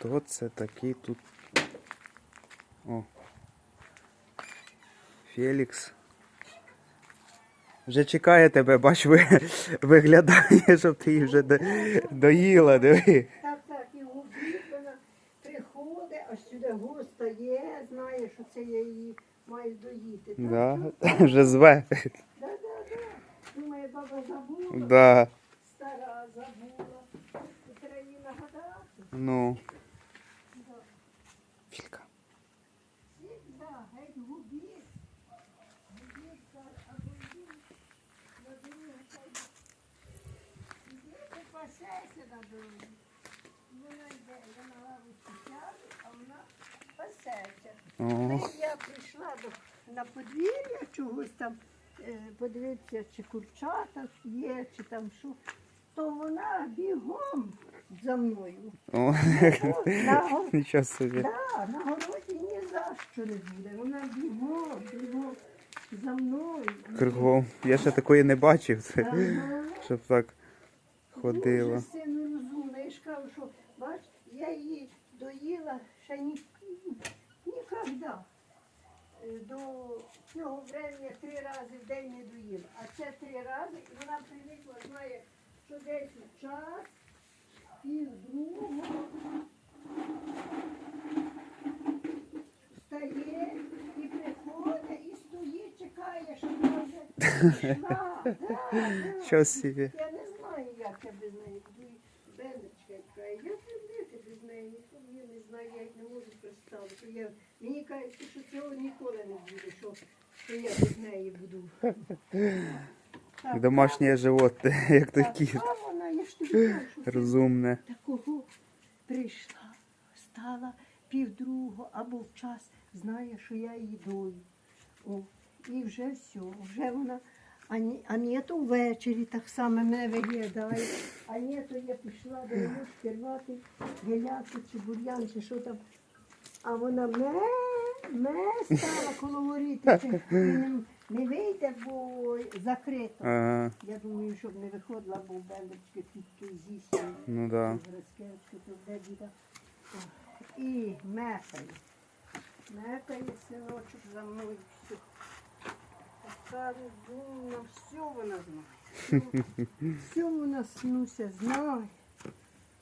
Хто це такий тут? О. Фелікс. Вже чекає тебе, бач, ви, виглядає, щоб ти її вже до, доїла, диви. Так, так, і обід вона приходить, аж сюди густа є, знає, що це я її маю доїти. Так, Да, так, вже зве. да, да, да. Думає, баба забула, Да. стара забула. І Треба їй нагадати. Ну. Да. Філька. В на на дорогу. Вона йде, вона лавочку сяде, а вона пасеться. Я прийшла до, на подвір'я чогось там, е, подивитися, чи курчата є, чи там що, то вона бігом за мною. о. На, го- Нічого собі. да, на городі ні за що не буде. Вона бігом, бігом за мною. Кругом. Я ще такої не бачив, Ага. щоб так ходила. Дуже сильно розумна. Я ж кажу, що бач, я її доїла ще ні, ніколи. Е, До цього времени три рази в день не доїла. А це три рази, і вона привикла, знає, що десь час, пів другого встає і приходить, і стоїть, чекає, щоб вона вже пішла. Да, да. Що собі. Я не знаю, як я без неї яка. Я жити без неї, я не знаю, я не можу представити. Я, мені кажеться, що цього ніколи не буде, що, що я без неї буду. Так, Домашнє животне, як так, кіт. а вона, я ж тобі кажу, що Розумне. такого прийшла, стала півдругого або в час, знає, що я її дою. О, і вже все, вже вона. А ні, то ввечері так само мене виглядає. А ні, то я пішла до ручки рвати геляки чи бур'ян, чи що там. А вона ме, ме стала коло воріти. Не, вийде, бо закрито. Ага, Я думаю, щоб не виходила, бо бендочки тільки з'їсть. ну да. То де. І мекає. Мекає синочок за мною. Все. Така розумна, все вона знає. Все, вона снуся знає.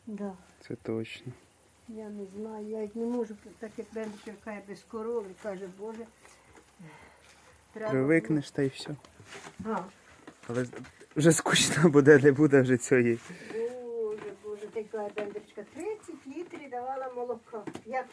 Да. Це точно. Я не знаю, я не можу, так як бендочка каже без корови, каже, Боже. Треба Привикнеш та й все. А, Але вже скучно буде, не буде вже цієї. Боже, Боже, ти каже, 30 літрів давала молока.